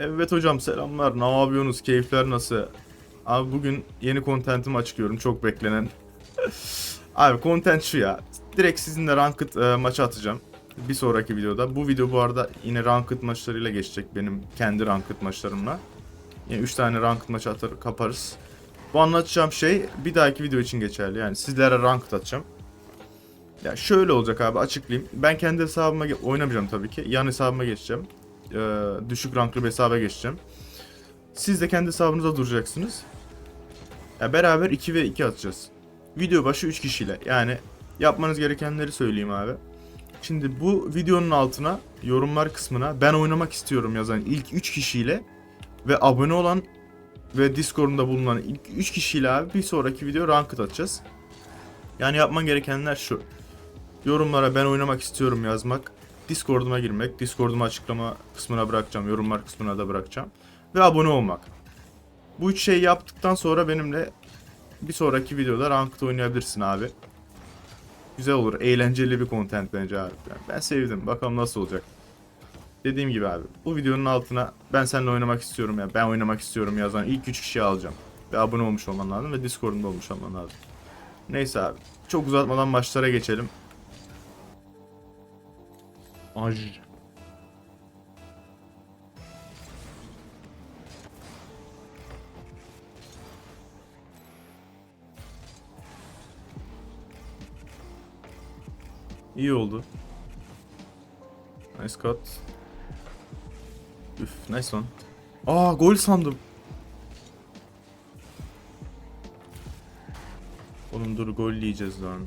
Evet hocam selamlar. Ne yapıyorsunuz? Keyifler nasıl? Abi bugün yeni kontentimi açıklıyorum. Çok beklenen. Abi content şu ya. Direkt sizinle ranked e, maçı atacağım. Bir sonraki videoda. Bu video bu arada yine ranked maçlarıyla geçecek benim kendi ranked maçlarımla. Yine 3 tane ranked maçı atar kaparız. Bu anlatacağım şey bir dahaki video için geçerli. Yani sizlere ranked atacağım. Ya şöyle olacak abi açıklayayım. Ben kendi hesabıma oynamayacağım tabii ki. Yan hesabıma geçeceğim. Ee, düşük ranklı bir hesaba geçeceğim. Siz de kendi hesabınıza duracaksınız. Ya beraber 2 ve 2 atacağız. Video başı 3 kişiyle. Yani yapmanız gerekenleri söyleyeyim abi. Şimdi bu videonun altına yorumlar kısmına ben oynamak istiyorum yazan ilk 3 kişiyle ve abone olan ve Discord'da bulunan ilk 3 kişiyle abi bir sonraki video ranked atacağız. Yani yapman gerekenler şu. Yorumlara ben oynamak istiyorum yazmak. Discord'uma girmek. Discord'umu açıklama kısmına bırakacağım. Yorumlar kısmına da bırakacağım. Ve abone olmak. Bu üç şeyi yaptıktan sonra benimle bir sonraki videoda ranked oynayabilirsin abi. Güzel olur. Eğlenceli bir content bence abi. Yani ben sevdim. Bakalım nasıl olacak. Dediğim gibi abi. Bu videonun altına ben seninle oynamak istiyorum ya. Ben oynamak istiyorum yazan ilk 3 kişiyi alacağım. Ve abone olmuş olman lazım ve Discord'unda olmuş olman lazım. Neyse abi. Çok uzatmadan maçlara geçelim. Aj. İyi oldu. Nice cut. Üf, nice one. Aa gol sandım. Oğlum dur gol yiyeceğiz lan.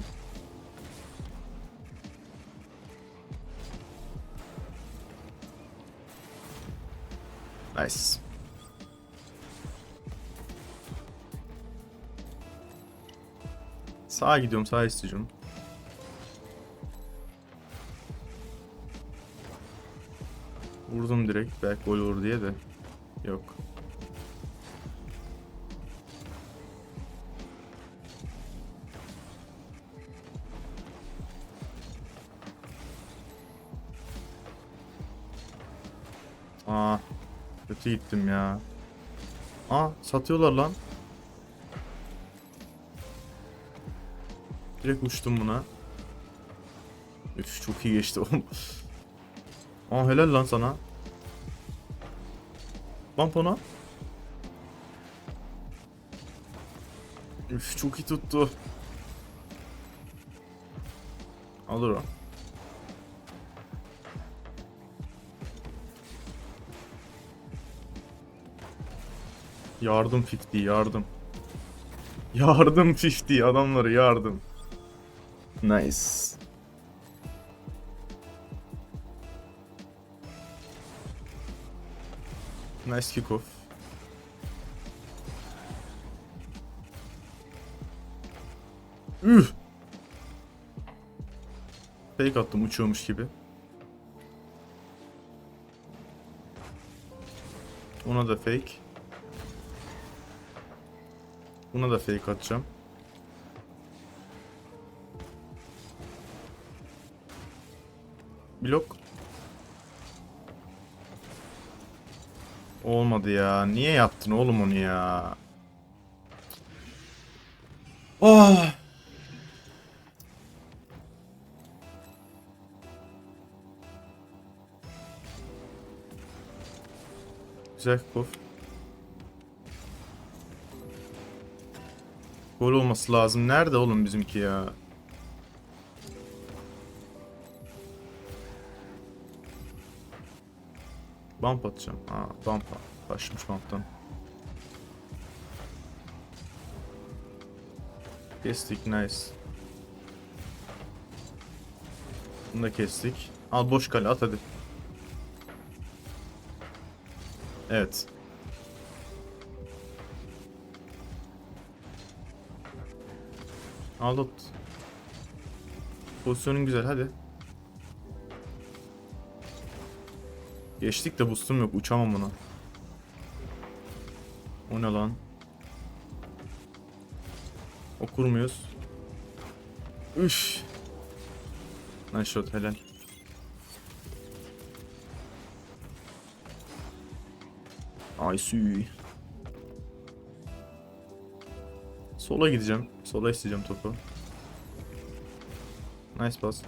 Nice. Sağa gidiyorum, sağa isteyeceğim. Vurdum direkt, belki gol olur diye de. Yok. Kötü gittim ya. Aa, satıyorlar lan. Direkt uçtum buna. Üf çok iyi geçti oğlum. Aa helal lan sana. Bump ona. Üf çok iyi tuttu. Alır. Yardım 50 yardım. Yardım 50 adamları yardım. Nice. Nice kickoff. Üh. Fake attım uçuyormuş gibi. Ona da fake. Buna da fake atacağım. Blok. Olmadı ya. Niye yaptın oğlum onu ya? Oh. Güzel kickoff. Gol olması lazım. Nerede oğlum bizimki ya? Bump atacağım. Ha bump. Başmış bump'tan. Kestik nice. Bunu da kestik. Al boş kale at hadi. Evet. Al at. Pozisyonun güzel hadi. Geçtik de boostum yok uçamam buna. O ne lan? Okur muyuz? Üf. Nice shot helal. Ay süy. Sola gideceğim. Sola isteyeceğim topu. Nice pass.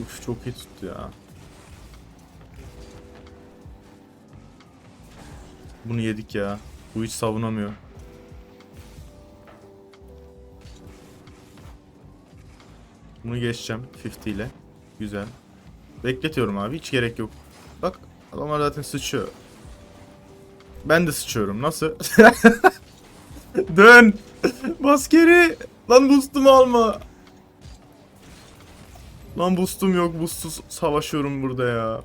Uf çok iyi tuttu ya. Bunu yedik ya. Bu hiç savunamıyor. Bunu geçeceğim 50 ile. Güzel. Bekletiyorum abi hiç gerek yok. Adamlar zaten sıçıyor. Ben de sıçıyorum. Nasıl? Dön. Bas geri. Lan boost'umu alma. Lan boost'um yok. Boost'suz savaşıyorum burada ya.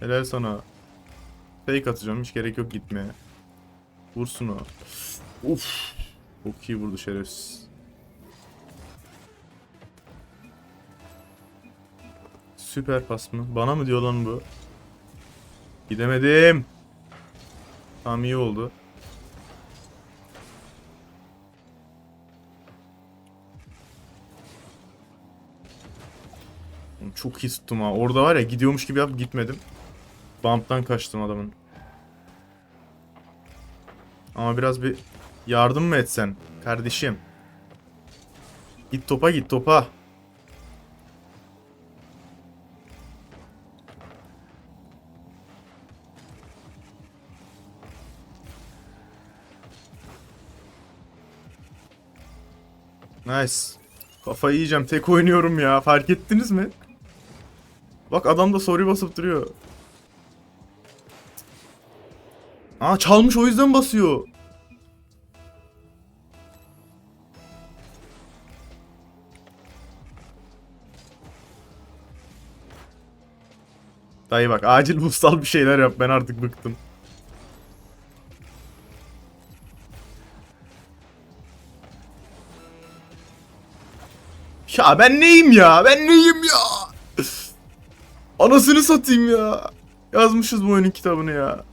Helal sana. Fake atacağım. Hiç gerek yok gitmeye. Vursun o. Uf. Çok iyi vurdu şerefsiz. Süper pas mı? Bana mı diyor lan bu? Gidemedim. Tamam iyi oldu. Çok iyi tuttum ha. Orada var ya gidiyormuş gibi yap gitmedim. Bump'tan kaçtım adamın. Ama biraz bir yardım mı etsen kardeşim? Git topa git topa. Nice. Kafayı yiyeceğim. Tek oynuyorum ya. Fark ettiniz mi? Bak adam da sorry basıp duruyor. Aa çalmış o yüzden basıyor. Dayı bak acil bustal bir şeyler yap ben artık bıktım. Ya ben neyim ya? Ben neyim ya? Anasını satayım ya. Yazmışız bu oyunun kitabını ya.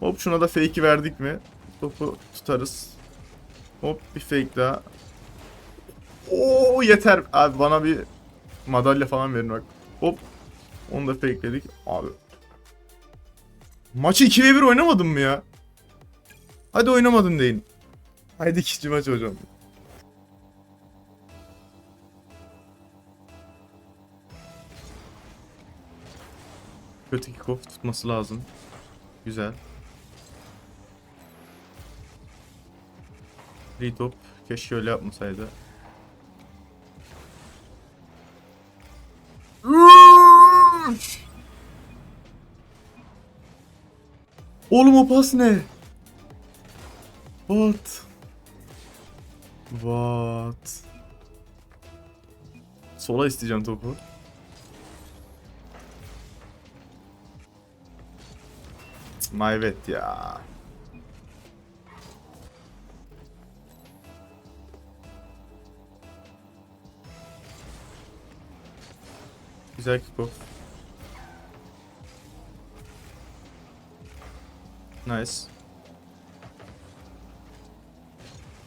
Hop şuna da fake'i verdik mi? Topu tutarız. Hop bir fake daha. Oo yeter. Abi bana bir madalya falan verin bak. Hop. Onu da fakeledik. Abi. Maçı 2 ve 1 oynamadın mı ya? Hadi oynamadın deyin. Haydi ikinci maç hocam. Kötü kickoff tutması lazım. Güzel. Free top. Keşke öyle yapmasaydı. Oğlum o pas ne? What? What? Sola isteyeceğim topu. Mayvet ya. Güzel kickoff. Nice.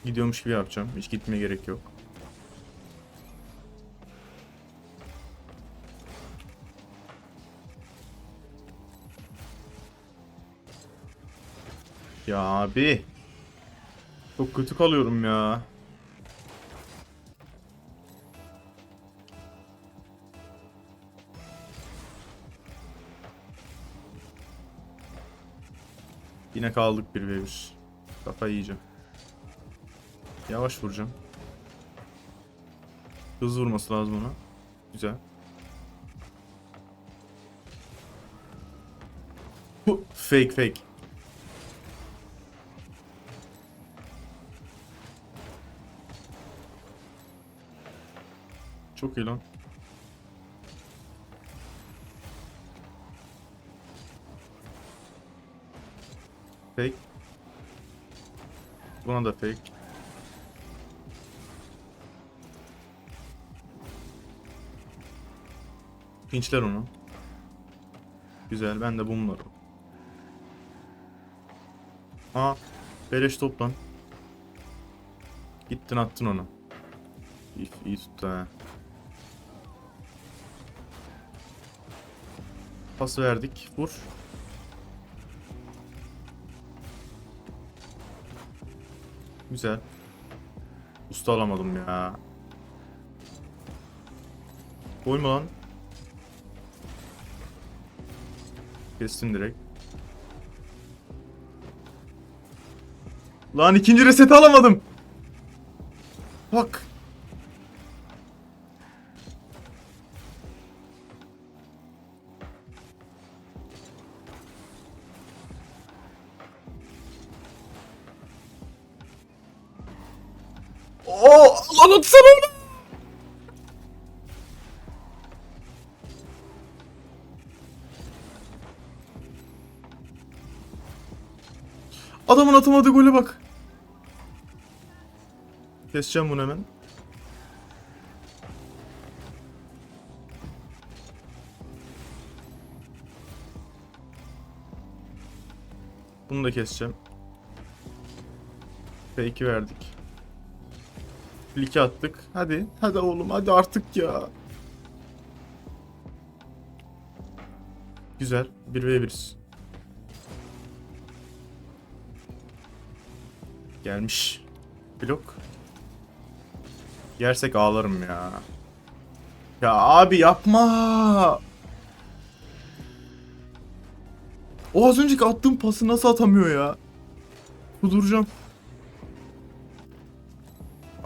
Gidiyormuş gibi yapacağım. Hiç gitmeye gerek yok. Ya abi. Çok kötü kalıyorum ya. Yine kaldık bir ve bir. Kafayı yiyeceğim. Yavaş vuracağım. Hız vurması lazım ona. Güzel. Fake fake. Çok iyi lan. Fake. Buna da fake. Pinçler onu. Güzel ben de bunları. Aa beleş toplan. Gittin attın onu. İyi, iyi tuttu ha. Pas verdik. Vur. Güzel. Usta alamadım ya. Gol lan? Kestim direkt. Lan ikinci reseti alamadım. Bak. Adamın atamadığı gole bak. Keseceğim bunu hemen. Bunu da keseceğim. Fake'i verdik. Flick'i attık. Hadi. Hadi oğlum hadi artık ya. Güzel. 1v1'iz. Gelmiş. Blok. Yersek ağlarım ya. Ya abi yapma. O az önceki attığım pası nasıl atamıyor ya? Kuduracağım.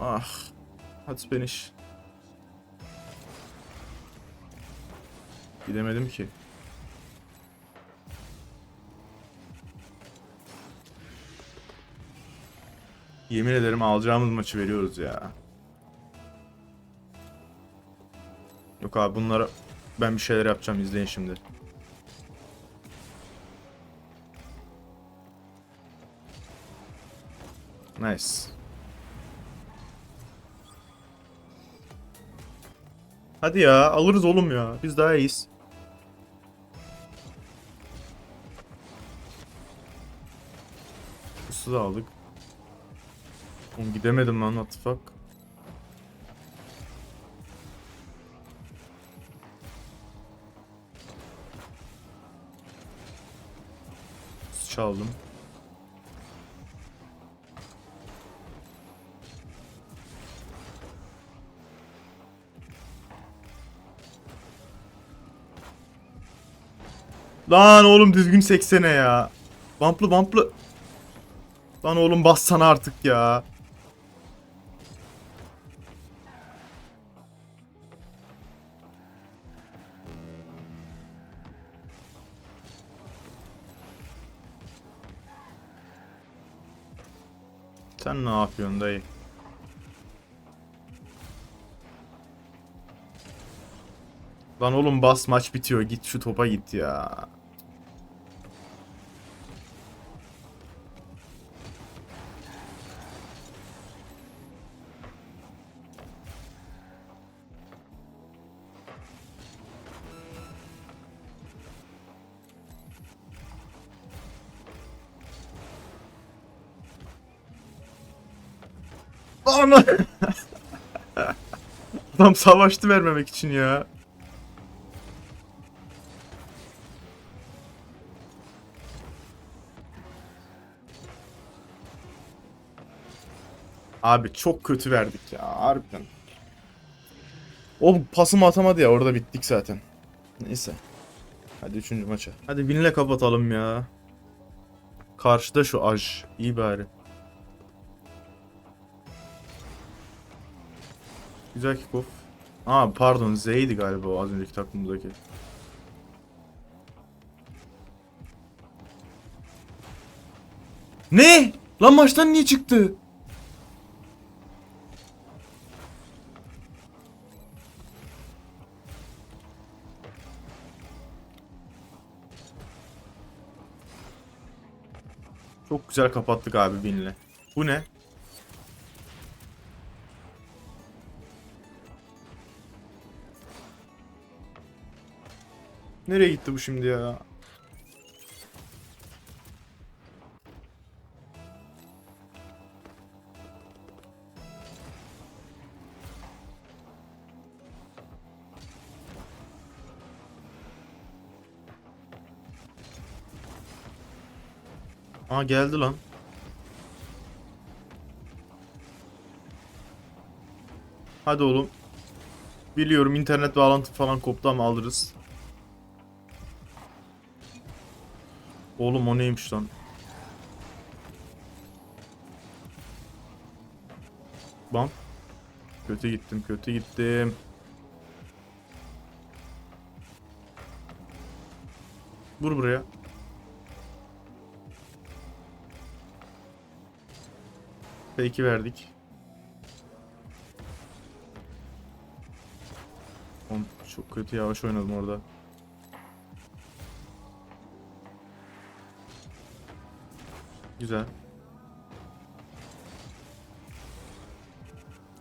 Ah. Hadi Spanish. Gidemedim ki. Yemin ederim alacağımız maçı veriyoruz ya. Yok abi bunlara ben bir şeyler yapacağım izleyin şimdi. Nice. Hadi ya alırız oğlum ya. Biz daha iyiyiz. Pusu da aldık. Oğlum gidemedim lan what the fuck. Çaldım. Lan oğlum düzgün seksene ya. Bumplı bumplı. Lan oğlum bassana artık ya. Sen ne yapıyorsun dayı? Lan oğlum bas maç bitiyor. Git şu topa git ya. Ana! Adam savaştı vermemek için ya. Abi çok kötü verdik ya harbiden. O pasımı atamadı ya orada bittik zaten. Neyse. Hadi üçüncü maça. Hadi winle kapatalım ya. Karşıda şu aj. İyi bari. Güzel kickoff. Aa pardon Z'ydi galiba o az önceki takımdaki. Ne? Lan maçtan niye çıktı? Çok güzel kapattık abi binle. Bu ne? Nereye gitti bu şimdi ya? Aa geldi lan. Hadi oğlum. Biliyorum internet bağlantı falan koptu ama alırız. Oğlum o neymiş lan? Bam. Kötü gittim, kötü gittim. Vur buraya. Peki verdik. Çok kötü yavaş oynadım orada. Güzel.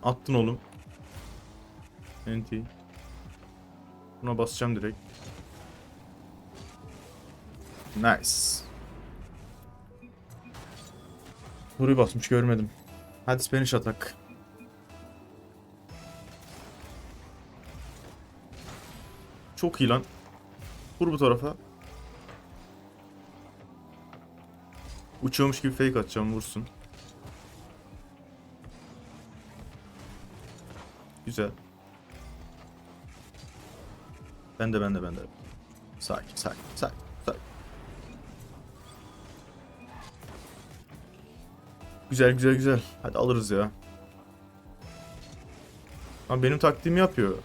Attın oğlum. NT. Buna basacağım direkt. Nice. Burayı basmış görmedim. Hadi Spanish atak. Çok iyi lan. Vur bu tarafa. Uçuyormuş gibi fake atacağım vursun. Güzel. Ben de ben de ben de. Sakin sakin sakin sakin. Güzel güzel güzel. Hadi alırız ya. Ama benim taktiğimi yapıyor.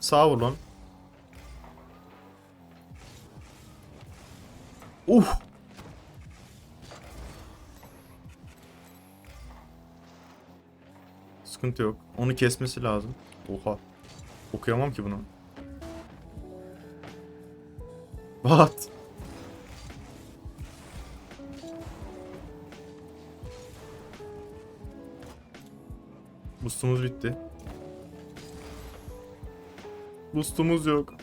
Sağ vur lan. Uf. Sıkıntı yok. Onu kesmesi lazım. Oha. Okuyamam ki bunu. What? Boostumuz bitti. Boostumuz yok.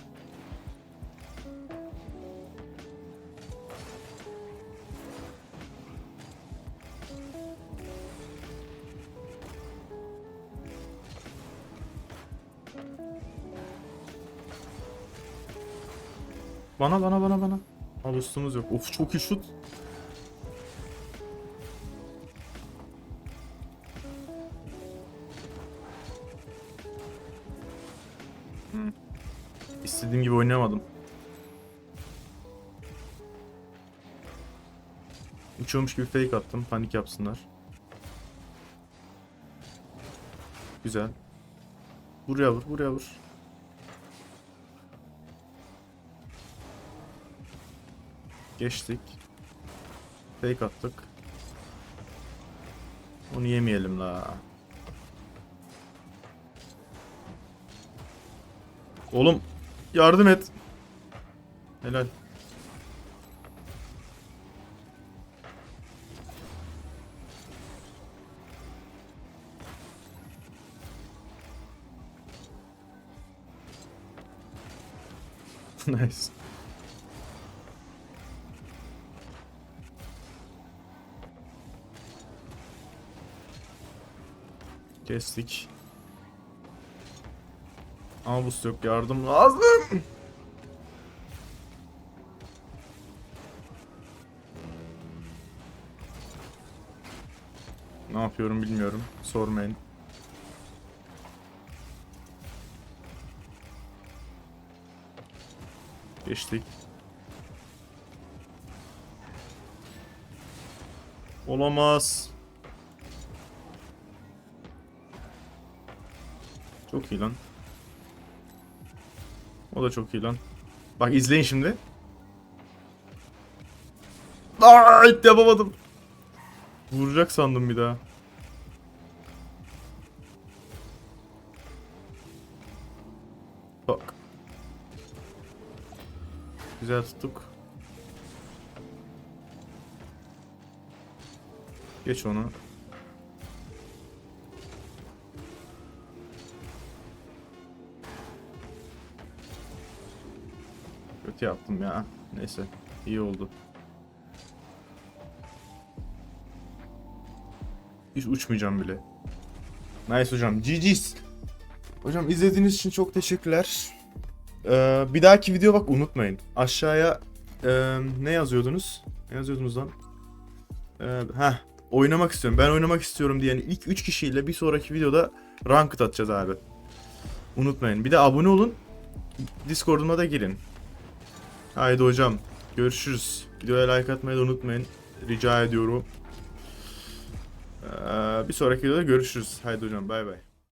Bana bana bana bana. Aa boostumuz yok. Of çok iyi şut. İstediğim gibi oynayamadım. Uçuyormuş gibi fake attım. Panik yapsınlar. Güzel. Buraya vur, buraya vur. Geçtik. Fake attık. Onu yemeyelim la. Oğlum yardım et. Helal. nice. Kestik. Ama boost yok yardım lazım. Ne yapıyorum bilmiyorum. Sormayın. Geçtik. Olamaz. Çok iyi lan. O da çok iyi lan. Bak izleyin şimdi. Aa, yapamadım. Vuracak sandım bir daha. Bak. Güzel tuttuk. Geç onu. Kötü yaptım ya. Neyse. iyi oldu. Hiç uçmayacağım bile. Nice hocam. GG's. Hocam izlediğiniz için çok teşekkürler. Ee, bir dahaki video bak unutmayın. Aşağıya Ee, ne yazıyordunuz? Ne yazıyordunuz lan? Ee, heh, oynamak istiyorum. Ben oynamak istiyorum diyen ilk 3 kişiyle bir sonraki videoda ranked atacağız abi. Unutmayın. Bir de abone olun. Discord'uma da girin. Haydi hocam. Görüşürüz. Videoya like atmayı da unutmayın. Rica ediyorum. Ee, bir sonraki videoda görüşürüz. Haydi hocam bay bay.